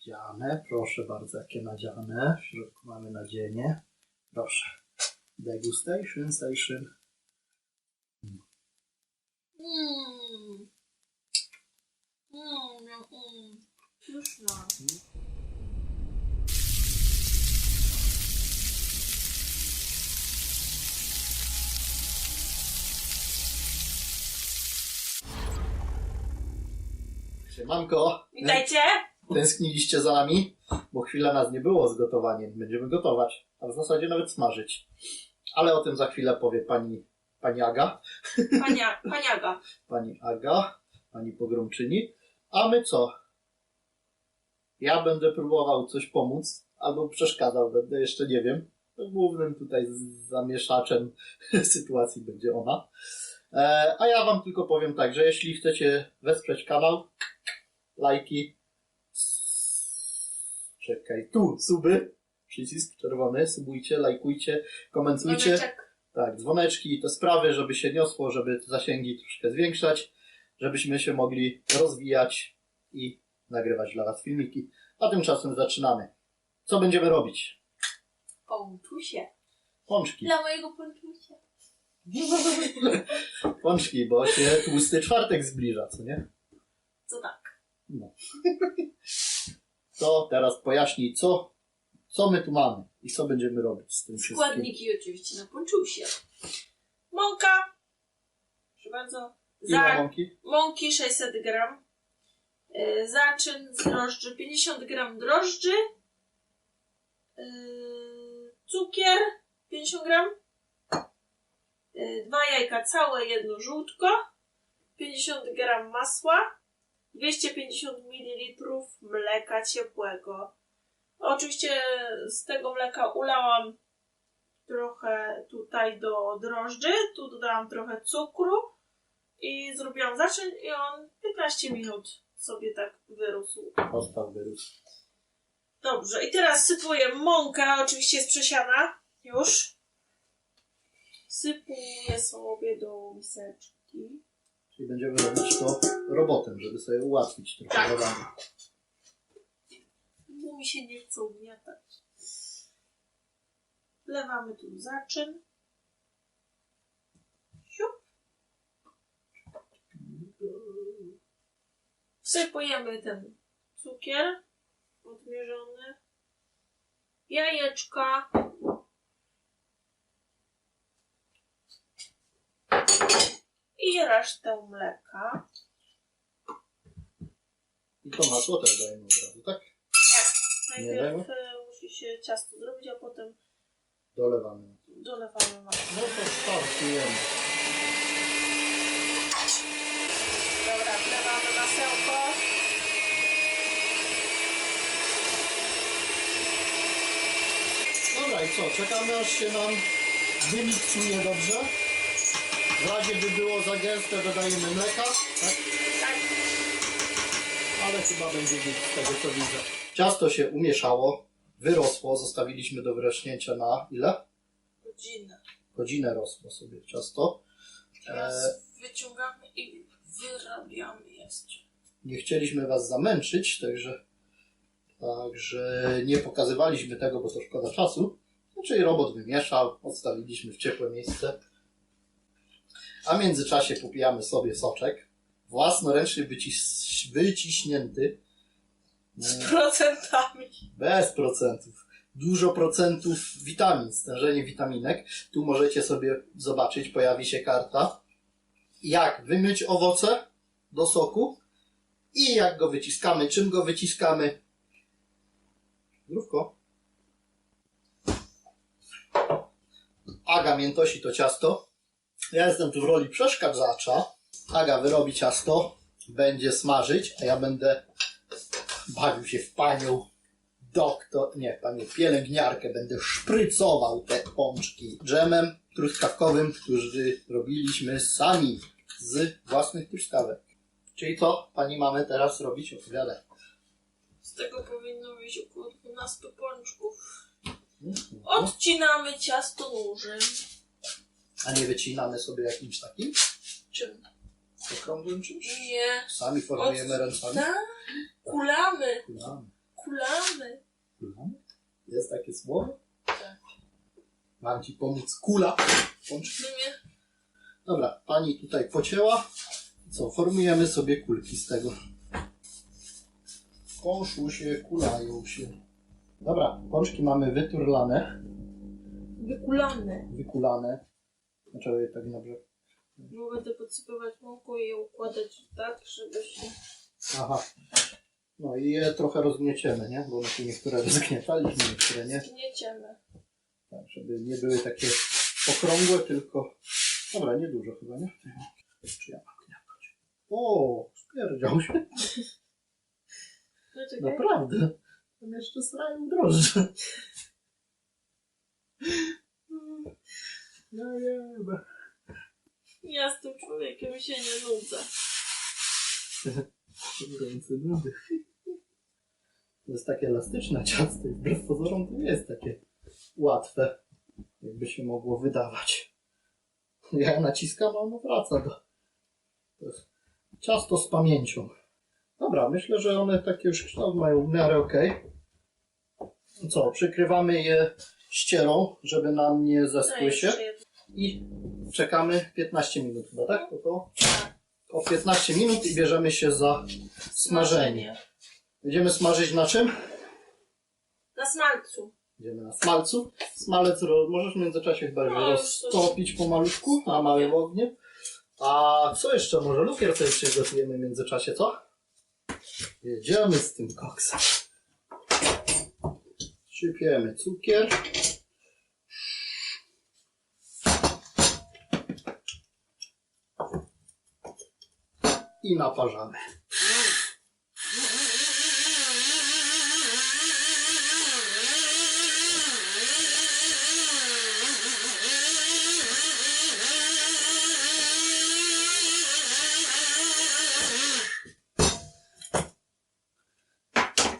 Nadziane, proszę bardzo, jakie nadziane. W środku mamy nadzienie. Proszę. Degustation station. Mmm. Mmm, mmm, mmm. Pyszna. Siemanko. Witajcie! Tęskniliście za nami? Bo chwilę nas nie było z gotowaniem. Będziemy gotować, a w zasadzie nawet smażyć. Ale o tym za chwilę powie pani, pani Aga, Pania, paniaga. pani Aga, pani pogromczyni. A my co? Ja będę próbował coś pomóc, albo przeszkadzał, będę jeszcze nie wiem. Głównym tutaj zamieszaczem sytuacji będzie ona. E, a ja wam tylko powiem tak, że jeśli chcecie wesprzeć kanał, lajki, czekaj, tu, suby, przycisk czerwony, subujcie, lajkujcie, komentujcie. Dzwoneczek. Tak, dzwoneczki i te sprawy, żeby się niosło, żeby zasięgi troszkę zwiększać, żebyśmy się mogli rozwijać i nagrywać dla Was filmiki. A tymczasem zaczynamy. Co będziemy robić? Połczusie. Pączki. Dla mojego połczusia. Pączki, bo się tłusty czwartek zbliża, co nie? Co tak? No. To teraz pojaśnij, co, co my tu mamy i co będziemy robić z tym wszystkim. Składniki oczywiście na połczusie. Mąka. Proszę bardzo. Ile Za, mąki? mąki 600 gram. Y, Zaczyn z drożdży 50 gram drożdży. Y, Cukier 50 gram. Y, Dwa jajka całe, jedno żółtko. 50 gram masła. 250 ml mleka ciepłego. Oczywiście z tego mleka ulałam trochę tutaj do drożdży, tu dodałam trochę cukru i zrobiłam zaczyn i on 15 minut sobie tak wyrósł. Odpał wyrósł. Dobrze, i teraz sypuję mąkę, oczywiście jest przesiana już. Sypuję sobie do miseczki. Czyli będziemy robić to robotem, żeby sobie ułatwić trochę Tak. zadanie. Bo mi się nie chce ugniatać. Wlewamy tu zaczyn. Siup. Wsypujemy ten cukier odmierzony. Jajeczka. I resztę mleka. I to masło też dajemy od razu, tak? Nie Najpierw e, musi się ciasto zrobić, a potem Dolewamy. dolewamy masło. No to startujemy. Dobra, wlewamy masełko. Dobra i co? Czekamy aż się nam wymiksuje dobrze. W razie by było za gęste dodajemy mleka, tak? Tak, Ale chyba będzie git z tego co widzę. Ciasto się umieszało, wyrosło, zostawiliśmy do wyrośnięcia na ile? godzinę. Godzinę rosło sobie ciasto. Teraz E, wyciągamy i wyrabiamy jeszcze. nie chcieliśmy Was zamęczyć, także, także nie pokazywaliśmy tego, bo to szkoda czasu. Czyli robot wymieszał, odstawiliśmy w ciepłe miejsce. A w międzyczasie popijamy sobie soczek, własnoręcznie wycis wyciśnięty, Z procentami. bez procentów. Dużo procentów witamin, stężenie witaminek. Tu możecie sobie zobaczyć, pojawi się karta, jak wymyć owoce do soku i jak go wyciskamy, czym go wyciskamy. Zdrówko. Aga miętosi to ciasto. Ja jestem tu w roli przeszkadzacza. Aga wyrobi ciasto, będzie smażyć, a ja będę bawił się w panią doktor, nie, panią pielęgniarkę. Będę szprycował te pączki dżemem truskawkowym, który robiliśmy sami z własnych truskawek. Czyli co pani mamy teraz robić? Opowiadaj. Z tego powinno wyjść około 12 pączków. Mhm. Odcinamy ciasto nóżem. A nie wycinamy sobie jakimś takim Czym? okrągłym czymś? Nie. Sami formujemy ręcami? Tak. Kulamy. Kulamy. Kulamy. takie słowo? Tak. Mam ci pomóc kula. Pączki. Nie. Dobra, pani tutaj pocięła. Co, formujemy sobie kulki z tego. Kąszu się, kulają się. Dobra, pączki mamy wyturlane, Wykulane. wykulane. Je tak na brzeg? Bo będę podsypywać mąką i je układać tak, żeby się... Aha. No i je trochę rozgnieciemy, nie? Bo my tu niektóre rozgniataliśmy, niektóre nie. Gnieciemy. Tak, żeby nie były takie okrągłe, tylko... Dobra, niedużo chyba, nie? Czy ja mam kniapać? O, spierdział się. Naprawdę. Tam jeszcze srają drożdże. No nie, Ja z tym człowiekiem się nie nudzę. Ręce nudy. To jest takie elastyczne ciasto i wbrew pozorom to nie jest takie łatwe, jakby się mogło wydawać. Ja naciskam, a ono wraca do... To jest ciasto z pamięcią. Dobra, myślę, że one takie już kształt mają w miarę ok. Co, przykrywamy je ścierą, żeby nam nie zeschły się. I czekamy 15 minut chyba, tak? Tak. o 15 minut i bierzemy się za smażenie. Będziemy smażyć na czym? Na smalcu. Będziemy na smalcu. Smalec ro- możesz w międzyczasie chyba już No, już roztopić pomalutku na małym ogniu. A co jeszcze? Może lukier sobie przygotujemy w międzyczasie, co? Jedziemy z tym koksem. Sypiemy cukier. I naparzamy.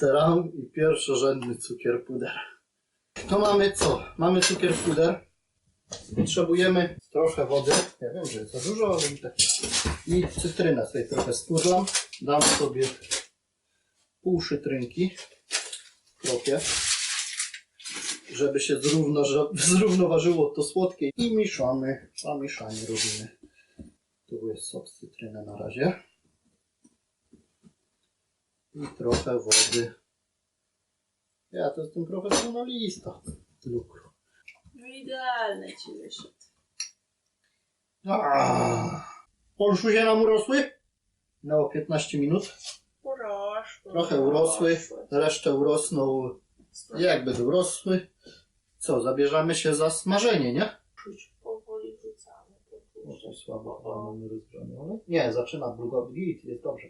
Teraz i pierwszorzędny cukier puder. To mamy co? Mamy cukier puder. Potrzebujemy trochę wody. Ja wiem, że jest za dużo, ale i tak. I cytrynę sobie trochę sturlam. Dam sobie pół szytrynki. Kropię. Żeby się zrównoważyło to słodkie. I mieszamy. Zamieszanie robimy. Tu jest sok z cytryny na razie. I trochę wody. Ja to jestem profesjonalista. Lukru. Idealne ci wyszedł. Polszu się nam urosły? No 15 minut. Uroszły. Trochę urosły. Resztę urosną jak będą urosły. Co, zabierzamy się za smażenie, nie? Powoli wrzucamy. To słabo chyba mamy rozgrzane, nie, zaczyna brugować i jest dobrze.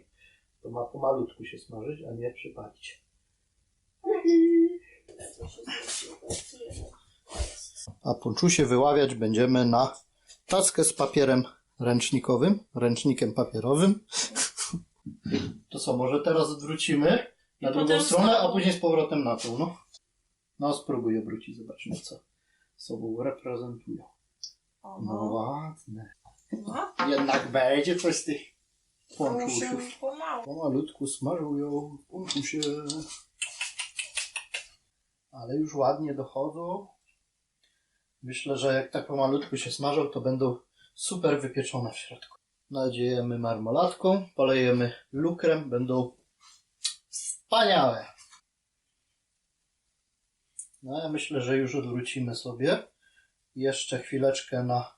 To ma pomalutku się smażyć, a nie przypalić. To się zmniejszy. A ponczusie wyławiać będziemy na tackę z papierem ręcznikowym, ręcznikiem papierowym. To co, może teraz odwrócimy na drugą potem stronę, a później z powrotem na tą, no. No spróbuj obrócić, zobaczymy co sobą reprezentują. No Oho. ładne. No. Jednak będzie coś z tych ponczusiów. Pomalutku smażują ponczusie. Ale już ładnie dochodzą. Myślę, że jak tak pomalutku się smażą, to będą super wypieczone w środku. Nadziejemy marmolatką, polejemy lukrem, będą wspaniałe. No ja myślę, że już odwrócimy sobie. Jeszcze chwileczkę na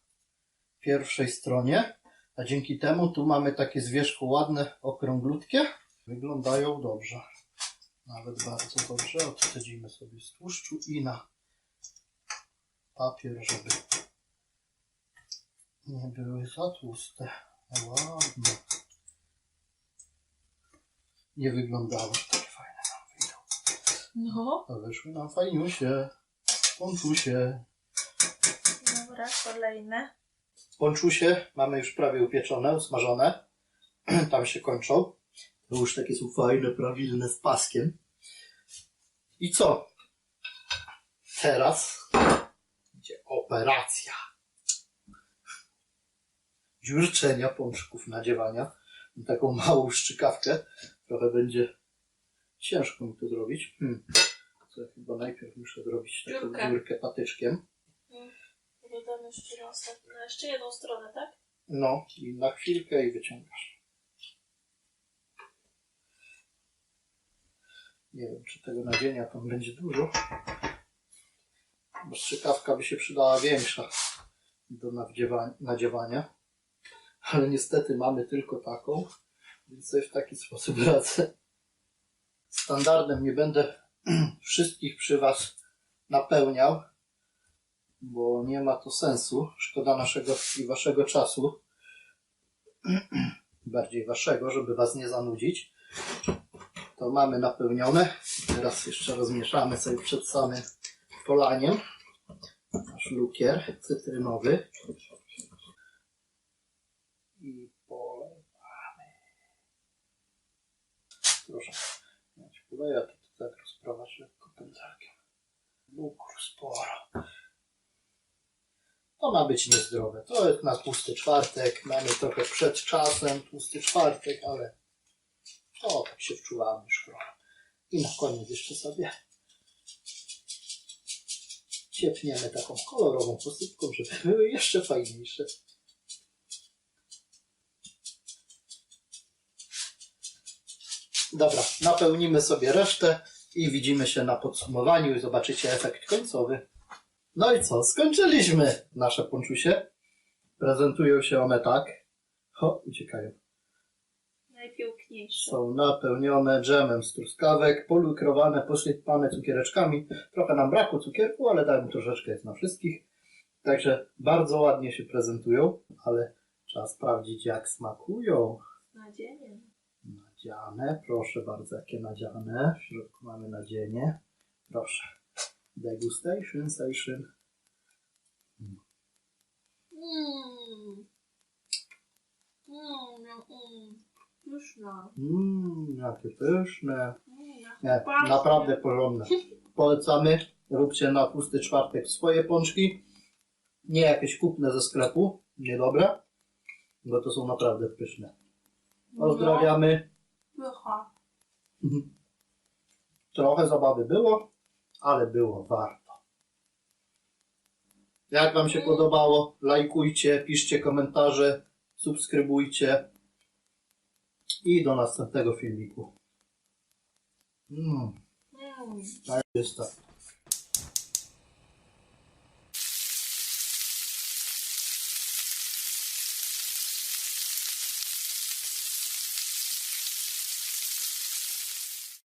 pierwszej stronie. A dzięki temu tu mamy takie z wierzchu ładne, okrąglutkie. Wyglądają dobrze. Nawet bardzo dobrze. Odcedzimy sobie z tłuszczu i na papier, żeby nie były za tłuste. Ładnie. Nie wyglądały takie fajne nam wyjdą. No. A wyszły nam fajniusie. Ponczusie. Dobra, kolejne. Ponczusie mamy już prawie upieczone, usmażone. Tam się kończą. To już takie są fajne, prawilne z paskiem. I co? Teraz operacja. Dziurczenia pączków, nadziewania. Taką małą szczykawkę. Trochę będzie ciężko mi to zrobić. Hmm. To chyba najpierw muszę zrobić taką Dziurkę. dziurkę patyczkiem. Dodam jeszcze raz, na jeszcze jedną stronę, tak? No i na chwilkę i wyciągasz. Nie wiem, czy tego nadzienia tam będzie dużo. Bo strzykawka by się przydała większa do nadziewania. Ale niestety mamy tylko taką, więc sobie w taki sposób radzę. Standardem nie będę wszystkich przy Was napełniał, bo nie ma to sensu. Szkoda naszego i Waszego czasu bardziej waszego, żeby was nie zanudzić. To mamy napełnione. Teraz jeszcze rozmieszamy sobie przed samym polaniem nasz lukier cytrynowy. I polewamy. Proszę. Ja ci poleję, a ty to tak rozprawasz lekko pędzelkiem. Lukru sporo. To ma być niezdrowe. To jest na tłusty czwartek. Mamy trochę przed czasem tłusty czwartek, ale to tak się wczuwamy trochę. I na koniec jeszcze sobie ciepniemy taką kolorową posypką, żeby były jeszcze fajniejsze. Dobra, napełnimy sobie resztę i widzimy się na podsumowaniu i zobaczycie efekt końcowy. No i co? Skończyliśmy nasze ponczusie. Prezentują się one tak. O, uciekają. Najpiękniejsze. Są napełnione dżemem z truskawek, polukrowane, posypane cukiereczkami. Trochę nam brakło cukierku, ale tam troszeczkę jest na wszystkich. Także bardzo ładnie się prezentują, ale trzeba sprawdzić jak smakują. Nadzieję. Nadziane, proszę bardzo, jakie nadziane. W środku mamy nadzienie. Proszę. Degustation station. Mmm. Mmm, mmm. Pyszna. Mmm, jakie pyszne. Mm, Nie, Bardzo. naprawdę porządne. Polecamy. Róbcie na pusty czwartek swoje pączki. Nie jakieś kupne ze sklepu. Niedobre. Bo to są naprawdę pyszne. Pozdrawiamy. No, pycha. Trochę zabawy było, ale było warto. Jak Wam się podobało? Lajkujcie, piszcie komentarze, subskrybujcie. I do następnego filmiku. Mm, Mmm. tak jest tak.